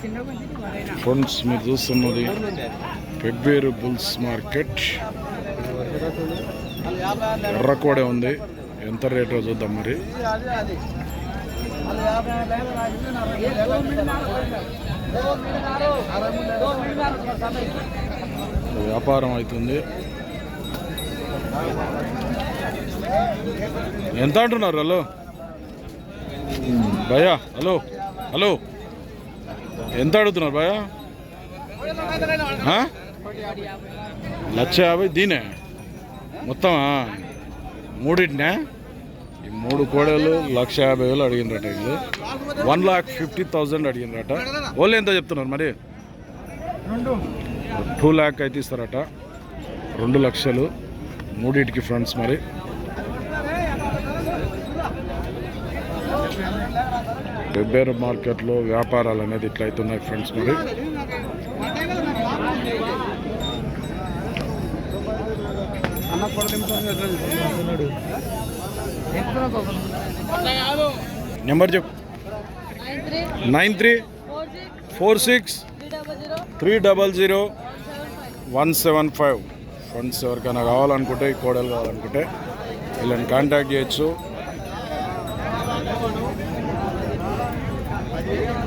Friends మీరు చూస్తున్నది Pebbair bulls market. ఎర్రకోడే ఉంది. ఎంత రేటో చూద్దాం మరి. వ్యాపారం అవుతుంది. ఎంత అంటున్నారు? హలో? భయ్యా హలో? హలో? ఎంత అడుగుతున్నారు భయ్యా లక్ష యాభై దీనే? మొత్తమా? మూడింటినే? ఈ మూడు కోడలు లక్ష యాభై వేలు అడిగినరట వీళ్ళు. వన్ లాక్ ఫిఫ్టీ థౌజండ్ అడిగినరట. వాళ్ళు ఎంత చెప్తున్నారు మరి? టూ ల్యాక్ అయితే ఇస్తారట. రెండు లక్షలు. మూడింటికి ఫ్రెండ్స్ మరి. వెబ్బేరు మార్కెట్లో వ్యాపారాలు అనేది ఇట్లా అవుతున్నాయి ఫ్రెండ్స్ మరి. నెంబర్ చెప్పు. Nine three four six three double zero one seven five. Friends ఎవరికైనా కావాలనుకుంటే ఈ కోడలు కావాలనుకుంటే వీళ్ళని కాంటాక్ట్ చేయొచ్చు.